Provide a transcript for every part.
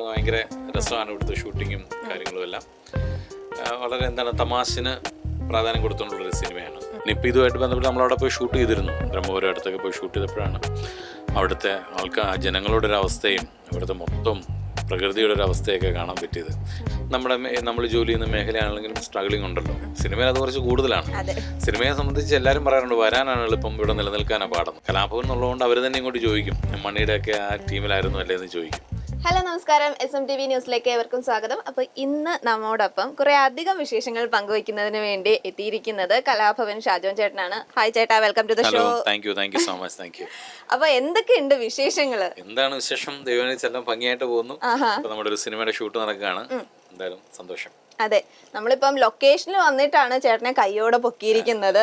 ഭയങ്കര രസമാണ് ഇവിടുത്തെ ഷൂട്ടിങ്ങും കാര്യങ്ങളും എല്ലാം. വളരെ എന്താണ് തമാശന് പ്രാധാന്യം കൊടുത്തുകൊണ്ടുള്ളൊരു സിനിമയാണ്. ഇനിയിപ്പോൾ ഇതുമായിട്ട് ബന്ധപ്പെട്ട് നമ്മളവിടെ പോയി ഷൂട്ട് ചെയ്തിരുന്നു. ബ്രഹ്മപുരം അടുത്തൊക്കെ പോയി ഷൂട്ട് ചെയ്തപ്പോഴാണ് അവിടുത്തെ ആൾക്കാർ ജനങ്ങളുടെ ഒരു അവസ്ഥയും അവിടുത്തെ മൊത്തം പ്രകൃതിയുടെ ഒരു അവസ്ഥയൊക്കെ കാണാൻ പറ്റിയത്. നമ്മുടെ നമ്മൾ ജോലി ചെയ്യുന്ന മേഖലയാണെങ്കിലും സ്ട്രഗിളിംഗ് ഉണ്ടല്ലോ. സിനിമയിൽ അത് കുറച്ച് കൂടുതലാണ്. സിനിമയെ സംബന്ധിച്ച് എല്ലാവരും പറയാറുണ്ട് വരാനാണ് എളുപ്പം ഇവിടെ നിലനിൽക്കാനാണ് പാടുന്നത് കലാഭവൻ എന്നുള്ളതുകൊണ്ട് അവർ തന്നെ ഇങ്ങോട്ട് ചോദിക്കും മണിയുടെ ഒക്കെ ആ ടീമിലായിരുന്നു അല്ലേ? എന്ന് ചോദിക്കും. ഹലോ നമസ്കാരം. എസ് എം ടി വി ന്യൂസിലേക്ക് ഏവർക്കും സ്വാഗതം. അപ്പോൾ ഇന്ന് നമ്മോടൊപ്പം കുറേ അധികം വിശേഷങ്ങൾ പങ്കുവയ്ക്കുന്നതിന് വേണ്ടി എത്തിയിരിക്കുന്നത് കലാഭവൻ ഷാജോൻ ചേട്ടനാണ്. ഹായ് ചേട്ടാ welcome to the show thank you thank you so much thank you അപ്പൊ എന്തൊക്കെയുണ്ട് വിശേഷങ്ങൾ എന്താണ് വിശേഷം? ദൈവനിച്ചെല്ലാം ഭംഗിയായിട്ട് പോകുന്നു. നമ്മുടെ ഒരു സിനിമയുടെ ഷൂട്ട് നടക്കുകയാണ്. എന്തായാലും സന്തോഷം. അതെ നമ്മളിപ്പം ലൊക്കേഷനിൽ വന്നിട്ടാണ് ചേട്ടനെ കൈയോടെ പൊക്കിയിരിക്കുന്നത്.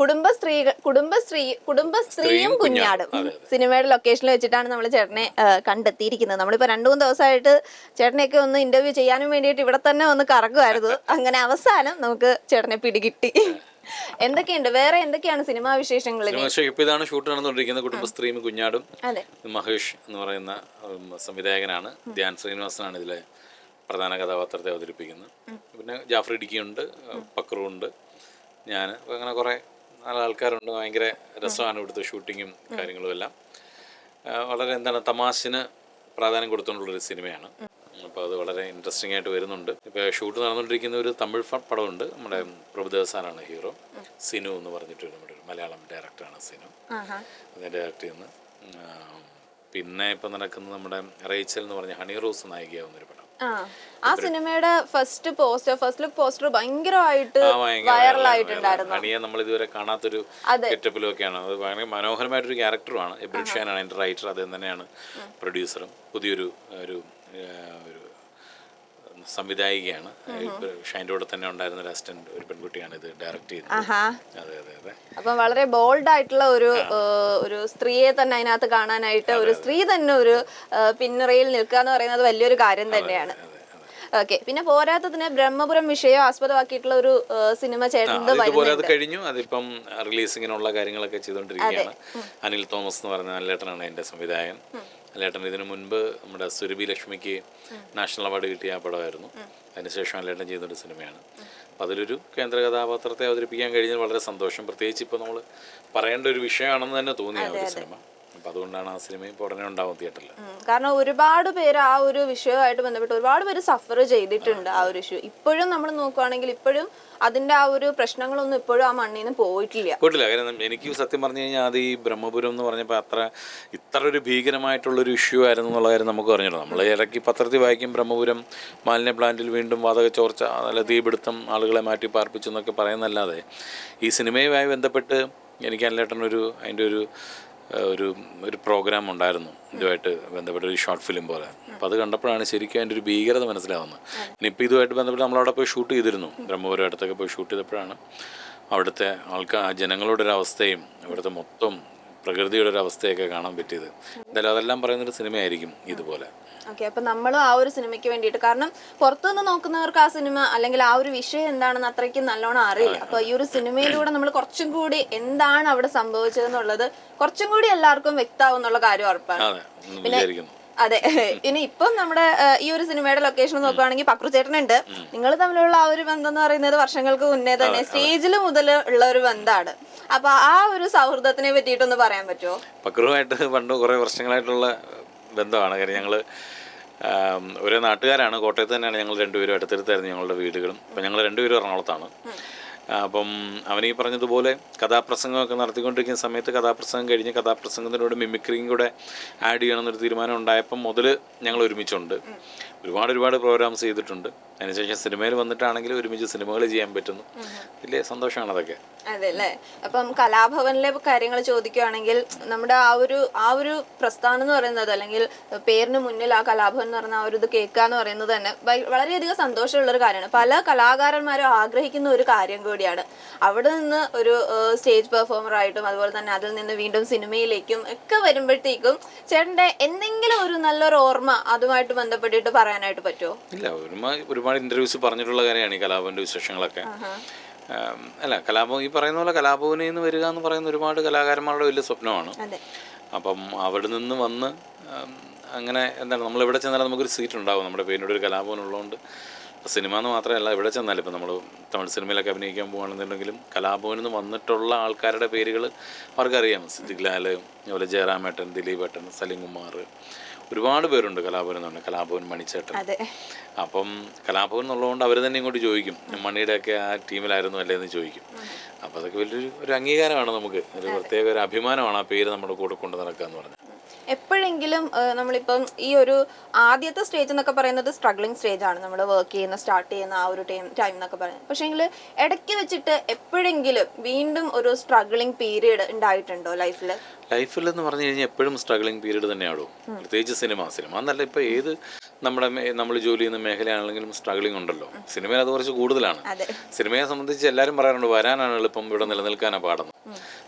കുടുംബ സ്ത്രീ കുടുംബ സ്ത്രീ കുടുംബ സ്ത്രീയും കുഞ്ഞാടും. സിനിമയുടെ ലൊക്കേഷനിൽ വെച്ചിട്ടാണ് നമ്മൾ ചേട്ടനെ കണ്ടെത്തിയിരിക്കുന്നത്. നമ്മളിപ്പോൾ രണ്ടു മൂന്ന് ദിവസമായിട്ട് ചേട്ടനെയൊക്കെ ഒന്ന് ഇന്റർവ്യൂ ചെയ്യാനും വേണ്ടിയിട്ട് ഇവിടെ തന്നെ ഒന്ന് കറങ്ങുമായിരുന്നു. അങ്ങനെ അവസാനം നമുക്ക് ചേട്ടനെ പിടികിട്ടി. എന്തൊക്കെയുണ്ട്? വേറെ എന്തൊക്കെയാണ് സിനിമാ വിശേഷങ്ങൾ ഇപ്പൊ ഇതാണ് ഷൂട്ട് നടന്നുകൊണ്ടിരിക്കുന്നത്. കുടുംബസ്ത്രീയും കുഞ്ഞാടും മഹേഷ് എന്ന് പറയുന്ന സംവിധായകനാണ്. ധ്യാൻ ശ്രീനിവാസനാണ് ഇതിലെ പ്രധാന കഥാപാത്രത്തെ അവതരിപ്പിക്കുന്നു. പിന്നെ ജാഫർ ഇടുക്കിയുണ്ട് പക്രുണ്ട് ഞാൻ അങ്ങനെ കുറേ നല്ല ആൾക്കാരുണ്ട്. ഭയങ്കര രസമാണ് ഇവിടുത്തെ ഷൂട്ടിങ്ങും കാര്യങ്ങളും എല്ലാം വളരെ എന്താണ് തമാശന് പ്രാധാന്യം കൊടുത്തുകൊണ്ടുള്ളൊരു സിനിമയാണ്. അപ്പോൾ അത് വളരെ ഇൻട്രസ്റ്റിംഗ് ആയിട്ട് വരുന്നുണ്ട്. ഇപ്പോൾ ഷൂട്ട് നടന്നുകൊണ്ടിരിക്കുന്ന ഒരു തമിഴ് പടമുണ്ട്. നമ്മുടെ പ്രഭുദേവസാനാണ് ഹീറോ. സിനു എന്ന് പറഞ്ഞിട്ട് നമ്മുടെ ഒരു മലയാളം ഡയറക്ടറാണ് സിനു. അതിന്റെ ഡയറക്ടർ ചെയ്യുന്നത് ചെയ്യുന്നു പിന്നെ ഇപ്പം നടക്കുന്നത് നമ്മുടെ റേച്ചൽ എന്ന് പറഞ്ഞ ഹണി റോസ് നായികയാവുന്ന ഒരു പടം. ആ സിനിമയുടെ first poster first look poster ഭയങ്കരമായിട്ട് വൈറലായിട്ടുണ്ടായിരുന്നു ഹണിയെ നമ്മൾ ഇതുവരെ കാണാത്തൊരു. ഗെറ്റപ്പിലും ഒക്കെയാണ് അത് ഭയങ്കര മനോഹരമായിട്ടൊരു ക്യാരക്ടറുമാണ് എബ്രിൽ ഷാനാണ് റൈറ്റർ അദ്ദേഹം തന്നെയാണ് പ്രൊഡ്യൂസറും പുതിയൊരു ഒരു സംവിധായികയാണ്. ഷൈന്റെ കൂടെ തന്നെ ഉണ്ടായിരുന്ന ഒരു അസിസ്റ്റന്റ് ഒരു പെൺകുട്ടിയാണ് ഇത് ഡയറക്റ്റ് ചെയ്തത്. അതെ അതെ അതെ. അപ്പം വളരെ ബോൾഡ് ആയിട്ടുള്ള ഒരു ഒരു സ്ത്രീയെ തന്നെ അതിനകത്ത് കാണാനായിട്ട് ഒരു സ്ത്രീ തന്നെ ഒരു പിൻനിറയിൽ നിൽക്കുക എന്ന് പറയുന്നത് വലിയൊരു കാര്യം തന്നെയാണ്. ഓക്കെ. പിന്നെ പോരാത്തതിന് ബ്രഹ്മപുരം വിഷയം ആസ്പദമാക്കിയിട്ടുള്ള ഒരു സിനിമ ചേട്ടൻ അത് ഇതുപോലെ കഴിഞ്ഞു. അതിപ്പം റിലീസിങ്ങിനുള്ള കാര്യങ്ങളൊക്കെ ചെയ്തുകൊണ്ടിരിക്കുകയാണ്. അനിൽ തോമസ് എന്ന് പറയുന്ന നല്ലേട്ടനാണ് എന്റെ സംവിധായകൻ. നല്ലേട്ടൻ ഇതിനു മുൻപ് നമ്മുടെ സുരഭി ലക്ഷ്മിക്ക് നാഷണൽ അവാർഡ് കിട്ടിയ ആ പടമായിരുന്നു. അതിനുശേഷം നല്ലേട്ടൻ ചെയ്തൊരു സിനിമയാണ്. അപ്പം അതിലൊരു കേന്ദ്ര കഥാപാത്രത്തെ അവതരിപ്പിക്കാൻ കഴിഞ്ഞാൽ വളരെ സന്തോഷം. പ്രത്യേകിച്ച് ഇപ്പോൾ നമ്മൾ പറയേണ്ട ഒരു വിഷയമാണെന്ന് തന്നെ തോന്നിയ ഒരു സിനിമ. അപ്പം അതുകൊണ്ടാണ് ആ സിനിമ ഇപ്പോൾ ഉടനെ ഉണ്ടാവും തിയേറ്ററിൽ കാരണം ഒരുപാട് പേര് ആ ഒരു വിഷയവുമായിട്ട് ബന്ധപ്പെട്ട് ഒരുപാട് പേര് സഫർ ചെയ്തിട്ടുണ്ട് ആ ഒരു ഇഷ്യൂ ഇപ്പോഴും നമ്മൾ നോക്കുവാണെങ്കിൽ ഇപ്പോഴും അതിന്റെ ആ ഒരു പ്രശ്നങ്ങളൊന്നും ഇപ്പോഴും ആ മണ്ണിൽ നിന്ന് പോയിട്ടില്ല. പോയിട്ടില്ല കാരണം എനിക്ക് സത്യം പറഞ്ഞു കഴിഞ്ഞാൽ അത് ഈ ബ്രഹ്മപുരം എന്ന് പറഞ്ഞപ്പോൾ അത്ര ഇത്ര ഒരു ഭീകരമായിട്ടുള്ള ഒരു ഇഷ്യൂ ആയിരുന്നു എന്നുള്ള കാര്യം നമുക്ക് പറഞ്ഞു നമ്മൾ ഇടയ്ക്ക് പത്രത്തിൽ വായിക്കും ബ്രഹ്മപുരം മാലിന്യ പ്ലാന്റിൽ വീണ്ടും വാതക ചോർച്ച അല്ല തീപിടുത്തം ആളുകളെ മാറ്റി പാർപ്പിച്ചു എന്നൊക്കെ പറയുന്നല്ലാതെ ഈ സിനിമയുമായി ബന്ധപ്പെട്ട് എനിക്ക് അല്ലേട്ടനൊരു അതിന്റെ ഒരു ഒരു ഒരു പ്രോഗ്രാം ഉണ്ടായിരുന്നു ഇതുമായിട്ട് ബന്ധപ്പെട്ട ഒരു ഷോർട്ട് ഫിലിം പോലെ. അപ്പോൾ അത് കണ്ടപ്പോഴാണ് ശരിക്കും അതിന്റെ ഒരു ഭീകരത മനസ്സിലാവുന്നത്. ഇനിയിപ്പോൾ ഇതുമായിട്ട് ബന്ധപ്പെട്ട് നമ്മളവിടെ പോയി ഷൂട്ട് ചെയ്തിരുന്നു. ബ്രഹ്മപുരം അടുത്തൊക്കെ പോയി ഷൂട്ട് ചെയ്തപ്പോഴാണ് അവിടുത്തെ ആൾക്കാർ ജനങ്ങളുടെ ഒരു അവസ്ഥയും അവിടുത്തെ മൊത്തം പ്രകൃതിയുടെ ഒരു അവസ്ഥയൊക്കെ കാണാൻ പറ്റിയത്. എന്തായാലും അതെല്ലാം പറയുന്നൊരു സിനിമയായിരിക്കും ഇതുപോലെ. ഓക്കെ അപ്പൊ നമ്മളും ആ ഒരു സിനിമയ്ക്ക് വേണ്ടിയിട്ട് കാരണം പുറത്തുനിന്ന് നോക്കുന്നവർക്ക് ആ സിനിമ അല്ലെങ്കിൽ ആ ഒരു വിഷയം എന്താണെന്ന് അത്രയ്ക്ക് നല്ലോണം അറിയില്ല. അപ്പൊ ഈ ഒരു സിനിമയിലൂടെ നമ്മൾ കുറച്ചും കൂടി എന്താണ് അവിടെ സംഭവിച്ചതെന്നുള്ളത് കുറച്ചും കൂടി എല്ലാവർക്കും വ്യക്തമാവും എന്നുള്ള കാര്യം ഉറപ്പാണ്. പിന്നെ അതെ. ഇനി ഇപ്പം നമ്മുടെ ഈ ഒരു സിനിമയുടെ ലൊക്കേഷൻ നോക്കുകയാണെങ്കിൽ പക്രു ചേട്ടനുണ്ട്. നിങ്ങൾ തമ്മിലുള്ള ആ ഒരു ബന്ധം എന്ന് പറയുന്നത് വർഷങ്ങൾക്ക് മുന്നേ തന്നെ സ്റ്റേജിൽ മുതൽ ഉള്ള ഒരു ബന്ധമാണ് അപ്പൊ ആ ഒരു സൗഹൃദത്തിനെ പറ്റിയിട്ടൊന്ന് പറയാൻ പറ്റുമോ പക്രുവായിട്ട് പണ്ട് കുറെ വർഷങ്ങളായിട്ടുള്ള ബന്ധമാണ്. കാര്യം ഞങ്ങൾ ഒരേ നാട്ടുകാരാണ്. കോട്ടയത്ത് തന്നെയാണ് ഞങ്ങൾ രണ്ടുപേരും. അടുത്തടുത്തായിരുന്നു ഞങ്ങളുടെ വീടുകളും. അപ്പം ഞങ്ങൾ രണ്ടുപേരും എറണാകുളത്താണ്. അപ്പം അവൻ ഈ പറഞ്ഞതുപോലെ കഥാപ്രസംഗമൊക്കെ നടത്തിക്കൊണ്ടിരിക്കുന്ന സമയത്ത് കഥാപ്രസംഗം കഴിഞ്ഞ് കഥാപ്രസംഗത്തിനോട് മിമിക്രിയും കൂടെ ആഡ് ചെയ്യണമെന്നൊരു തീരുമാനം ഉണ്ടായപ്പം മുതൽ ഞങ്ങൾ ഒരുമിച്ചുണ്ട്. ഒരുപാട് ഒരുപാട് പ്രോഗ്രാംസ് ചെയ്തിട്ടുണ്ട്. അതിനുശേഷം സിനിമയിൽ വന്നിട്ടാണെങ്കിൽ ഒരുമിച്ച് സിനിമകൾ ചെയ്യാൻ പറ്റുന്നു. വലിയ സന്തോഷമാണ് അതൊക്കെ. അതെ അല്ലേ അപ്പം കലാഭവനിലെ കാര്യങ്ങൾ ചോദിക്കുകയാണെങ്കിൽ നമ്മുടെ ആ ഒരു ആ ഒരു പ്രസ്ഥാനം എന്ന് പറയുന്നത് അല്ലെങ്കിൽ പേരിന് മുന്നിൽ ആ കലാഭവൻ എന്ന് പറഞ്ഞ ആ ഒരു ഇത് കേൾക്കുക എന്ന് പറയുന്നത് തന്നെ വളരെയധികം സന്തോഷമുള്ള ഒരു കാര്യമാണ്. പല കലാകാരന്മാരും ആഗ്രഹിക്കുന്ന ഒരു കാര്യം കൂടിയാണ്. അവിടെ നിന്ന് ഒരു സ്റ്റേജ് പെർഫോമർ ആയിട്ടും അതുപോലെ തന്നെ അതിൽ നിന്ന് വീണ്ടും സിനിമയിലേക്കും ഒക്കെ വരുമ്പോഴത്തേക്കും ചേട്ടന്റെ എന്തെങ്കിലും ഒരു നല്ലൊരു ഓർമ്മ അതുമായിട്ട് ബന്ധപ്പെട്ടിട്ട് പറയാനായിട്ട് പറ്റുമോ? ഇല്ല ഒരുപാട് ഒരുപാട് ഇന്റർവ്യൂസ് പറഞ്ഞിട്ടുള്ള കാര്യമാണ് ഈ കലാഭവന്റെ വിശേഷങ്ങളൊക്കെ. അല്ല കലാഭവൻ ഈ പറയുന്ന പോലെ കലാഭവനിൽ നിന്ന് വരിക എന്ന് പറയുന്ന ഒരുപാട് കലാകാരന്മാരുടെ വലിയ സ്വപ്നമാണ്. അപ്പം അവിടെ നിന്ന് വന്ന് അങ്ങനെ എന്താണ് നമ്മൾ എവിടെ ചെന്നാലും നമുക്കൊരു സീറ്റ് ഉണ്ടാവും. നമ്മുടെ പേരിനോട് ഒരു കലാഭവൻ ഉള്ളതുകൊണ്ട് സിനിമ എന്ന് മാത്രമല്ല ഇവിടെ ചെന്നാൽ ഇപ്പം നമ്മൾ തമിഴ് സിനിമയിലൊക്കെ അഭിനയിക്കാൻ പോകുകയാണെന്നുണ്ടെങ്കിലും കലാഭവനിൽ നിന്ന് വന്നിട്ടുള്ള ആൾക്കാരുടെ പേരുകൾ അവർക്കറിയാം. സിദ്ദിഖ്ലാൽ അതുപോലെ ജയറാമേട്ടൻ ദിലീപേട്ടൻ സലിംകുമാർ. ഒരുപാട് പേരുണ്ട് കലാഭവൻ എന്ന് പറഞ്ഞാൽ കലാഭവൻ മണിച്ചേട്ടൻ. അപ്പം കലാഭവൻ എന്നുള്ളതുകൊണ്ട് അവർ തന്നെ ഇങ്ങോട്ട് ചോദിക്കും മണിയുടെയൊക്കെ ആ ടീമിലായിരുന്നു അല്ലേ? എന്ന് ചോദിക്കും. അപ്പോൾ അതൊക്കെ വലിയൊരു ഒരു അംഗീകാരമാണ് നമുക്ക്. ഒരു പ്രത്യേക ഒരു അഭിമാനമാണ് ആ പേര് നമ്മുടെ കൂടെ കൊണ്ട് നടക്കുക എന്ന് പറഞ്ഞാൽ. എപ്പോഴെങ്കിലും നമ്മളിപ്പം ഈ ഒരു ആദ്യത്തെ സ്റ്റേജ് എന്നൊക്കെ പറയുന്നത് സ്ട്രഗ്ലിംഗ് സ്റ്റേജ് ആണ്. നമ്മൾ വർക്ക് ചെയ്യുന്ന സ്റ്റാർട്ട് ചെയ്യുന്ന ആ ഒരു ടൈം ടൈം എന്നൊക്കെ പറയുന്നത്. പക്ഷേങ്കിൽ ഇടയ്ക്ക് വെച്ചിട്ട് എപ്പോഴെങ്കിലും വീണ്ടും ഒരു സ്ട്രഗ്ലിംഗ് പീരീഡ് ഉണ്ടായിട്ടുണ്ടോ ലൈഫിൽ ലൈഫിൽ എന്ന് പറഞ്ഞു കഴിഞ്ഞാൽ എപ്പോഴും സ്ട്രഗ്ലിംഗ് പീരീഡ് തന്നെയാണോ? പ്രത്യേകിച്ച് സിനിമ സിനിമ എന്നല്ല ഇപ്പോൾ ഏത് നമ്മുടെ നമ്മൾ ജോലി ചെയ്യുന്ന മേഖലയാണെങ്കിലും സ്ട്രഗ്ലിംഗ് ഉണ്ടല്ലോ. സിനിമയിൽ അത് കുറച്ച് കൂടുതലാണ്. സിനിമയെ സംബന്ധിച്ച് എല്ലാവരും പറയാറുണ്ട് വരാനാണ് എളുപ്പം ഇവിടെ നിലനിൽക്കാനാണ് പാടുന്നത്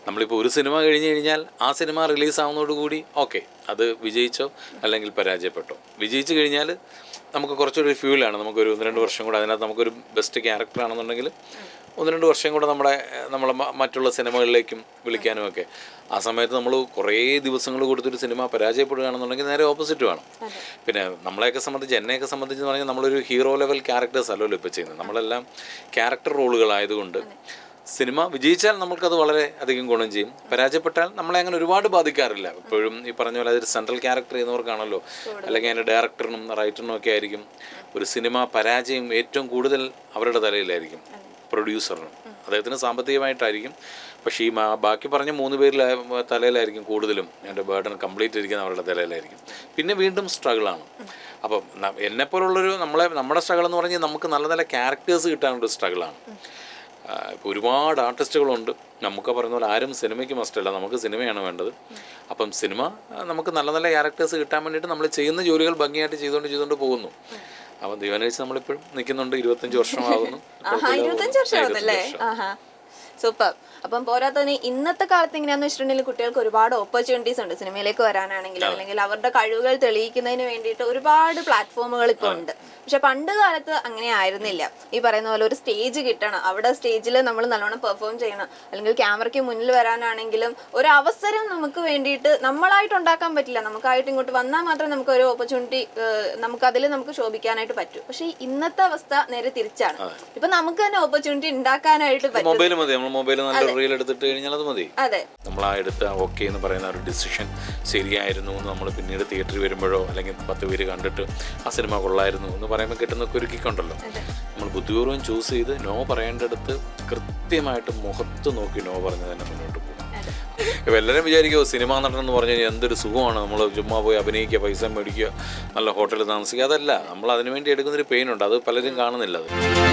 നമ്മളിപ്പോൾ ഒരു സിനിമ കഴിഞ്ഞ് കഴിഞ്ഞാൽ ആ സിനിമ റിലീസ് കൂടി ഓക്കെ അത് വിജയിച്ചോ അല്ലെങ്കിൽ പരാജയപ്പെട്ടോ. വിജയിച്ചു കഴിഞ്ഞാൽ നമുക്ക് കുറച്ചൊരു ഫ്യൂലാണ് നമുക്കൊരു ഒന്ന് രണ്ട് വർഷം കൂടെ അതിനകത്ത് നമുക്കൊരു ബെസ്റ്റ് ക്യാരക്ടർ ആണെന്നുണ്ടെങ്കിൽ ഒന്ന് രണ്ട് വർഷം കൂടെ നമ്മുടെ നമ്മളെ മറ്റുള്ള സിനിമകളിലേക്കും വിളിക്കാനും ഒക്കെ ആ സമയത്ത് നമ്മൾ കുറേ ദിവസങ്ങൾ കൊടുത്തൊരു സിനിമ പരാജയപ്പെടുകയാണെന്നുണ്ടെങ്കിൽ നേരെ ഓപ്പോസിറ്റ് വേണം. പിന്നെ നമ്മളെയൊക്കെ സംബന്ധിച്ച് എന്നെയൊക്കെ സംബന്ധിച്ച് പറഞ്ഞാൽ നമ്മളൊരു ഹീറോ ലെവൽ ക്യാരക്ടേഴ്സ് അല്ലല്ലോ ഇപ്പോൾ ചെയ്യുന്നത്. നമ്മളെല്ലാം ക്യാരക്ടർ റോളുകളായതുകൊണ്ട് സിനിമ വിജയിച്ചാൽ നമുക്കത് വളരെ അധികം ഗുണം ചെയ്യും. പരാജയപ്പെട്ടാൽ നമ്മളെ അങ്ങനെ ഒരുപാട് ബാധിക്കാറില്ല. ഇപ്പോഴും ഈ പറഞ്ഞ പോലെ അതൊരു സെൻട്രൽ ക്യാരക്ടർ ചെയ്യുന്നവർക്കാണല്ലോ. അല്ലെങ്കിൽ അതിന്റെ ഡയറക്ടറിനും റൈറ്ററിനും ഒക്കെ ആയിരിക്കും ഒരു സിനിമ പരാജയം ഏറ്റവും കൂടുതൽ അവരുടെ തലയിലായിരിക്കും. പ്രൊഡ്യൂസറിനും അദ്ദേഹത്തിന് സാമ്പത്തികമായിട്ടായിരിക്കും. പക്ഷേ ഈ ബാക്കി പറഞ്ഞ മൂന്ന് പേരിൽ തലയിലായിരിക്കും കൂടുതലും. എന്റെ ബേർഡൻ കംപ്ലീറ്റ് ഇരിക്കുന്ന അവരുടെ തലയിലായിരിക്കും. പിന്നെ വീണ്ടും സ്ട്രഗിളാണ് അപ്പം എന്നെപ്പോലുള്ളൊരു നമ്മളെ നമ്മുടെ സ്ട്രഗിൾ എന്ന് പറഞ്ഞാൽ നമുക്ക് നല്ല നല്ല ക്യാരക്ടേഴ്സ് കിട്ടാനുള്ള സ്ട്രഗിളാണ് ഇപ്പോൾ ഒരുപാട് ആർട്ടിസ്റ്റുകളുണ്ട് നമുക്ക് പറയുന്ന പോലെ ആരും സിനിമയ്ക്ക് മസ്റ്റല്ല നമുക്ക് സിനിമയാണ് വേണ്ടത്. അപ്പം സിനിമ നമുക്ക് നല്ല നല്ല ക്യാരക്ടേഴ്സ് കിട്ടാൻ വേണ്ടിയിട്ട് നമ്മൾ ചെയ്യുന്ന ജോലികൾ ഭംഗിയായിട്ട് ചെയ്തുകൊണ്ട് ചെയ്തുകൊണ്ട് പോകുന്നു. അപ്പം ദീവനേഴ്സ് നമ്മളിപ്പോഴും നിൽക്കുന്നുണ്ട്. ഇരുപത്തഞ്ച് വർഷമാകുന്നു ഇരുപത്തഞ്ച് വർഷമാവുന്നല്ലേ? ആഹാ. സൂപ്പർ. അപ്പം പോരാത്തതിന് ഇന്നത്തെ കാലത്ത് എങ്ങനെയാന്ന് വെച്ചിട്ടുണ്ടെങ്കിൽ കുട്ടികൾക്ക് ഒരുപാട് ഓപ്പർച്യൂണിറ്റീസ് ഉണ്ട്. സിനിമയിലേക്ക് വരാനാണെങ്കിലും അല്ലെങ്കിൽ അവരുടെ കഴിവുകൾ തെളിയിക്കുന്നതിന് വേണ്ടിയിട്ട് ഒരുപാട് പ്ലാറ്റ്ഫോമുകൾ ഇപ്പോൾ ഉണ്ട്. പക്ഷെ പണ്ട് കാലത്ത് അങ്ങനെ ആയിരുന്നില്ല. ഈ പറയുന്ന പോലെ ഒരു സ്റ്റേജ് കിട്ടണം. അവിടെ സ്റ്റേജിൽ നമ്മൾ നല്ലോണം പെർഫോം ചെയ്യണം. അല്ലെങ്കിൽ ക്യാമറയ്ക്ക് മുന്നിൽ വരാനാണെങ്കിലും ഒരു അവസരം നമുക്ക് വേണ്ടിയിട്ട് നമ്മളായിട്ട് ഉണ്ടാക്കാൻ പറ്റില്ല. നമുക്കായിട്ട് ഇങ്ങോട്ട് വന്നാൽ മാത്രമേ നമുക്ക് ഒരു ഓപ്പർച്യൂണിറ്റി നമുക്ക് അതിൽ നമുക്ക് ശോഭിക്കാനായിട്ട് പറ്റും. പക്ഷേ ഇന്നത്തെ അവസ്ഥ നേരെ തിരിച്ചാണ്. ഇപ്പൊ നമുക്ക് തന്നെ ഓപ്പർച്യൂണിറ്റി ഉണ്ടാക്കാനായിട്ട് പറ്റും നമ്മൾ മൊബൈൽ നല്ല റീൽ എടുത്തിട്ട് കഴിഞ്ഞാൽ അത് മതി. നമ്മൾ ആ എടുത്ത ഓക്കെ എന്ന് പറയുന്ന ഒരു ഡിസിഷൻ ശരിയായിരുന്നു എന്ന് നമ്മൾ പിന്നീട് തിയേറ്ററിൽ വരുമ്പോഴോ അല്ലെങ്കിൽ പത്ത് പേര് കണ്ടിട്ട് ആ സിനിമ കൊള്ളായിരുന്നു എന്ന് പറയുമ്പോൾ കിട്ടുന്നൊക്കെ ഒരു കിക്കുണ്ടല്ലോ നമ്മൾ ബുദ്ധിപൂർവം ചൂസ് ചെയ്ത് നോ പറയേണ്ടടുത്ത് കൃത്യമായിട്ട് മുഖത്ത് നോക്കി നോ പറഞ്ഞ് തന്നെ മുന്നോട്ട് പോകും. ഇപ്പം എല്ലാവരും വിചാരിക്കുമോ സിനിമ നടൻ എന്ന് പറഞ്ഞു കഴിഞ്ഞാൽ എന്തൊരു സുഖമാണ്. നമ്മൾ ചുമ്മാ പോയി അഭിനയിക്കുക പൈസ മേടിക്കുക നല്ല ഹോട്ടലിൽ താമസിക്കുക. അതല്ല നമ്മൾ അതിനുവേണ്ടി എടുക്കുന്നൊരു പെയിൻ ഉണ്ട്. അത് പലരും കാണുന്നില്ല അത്.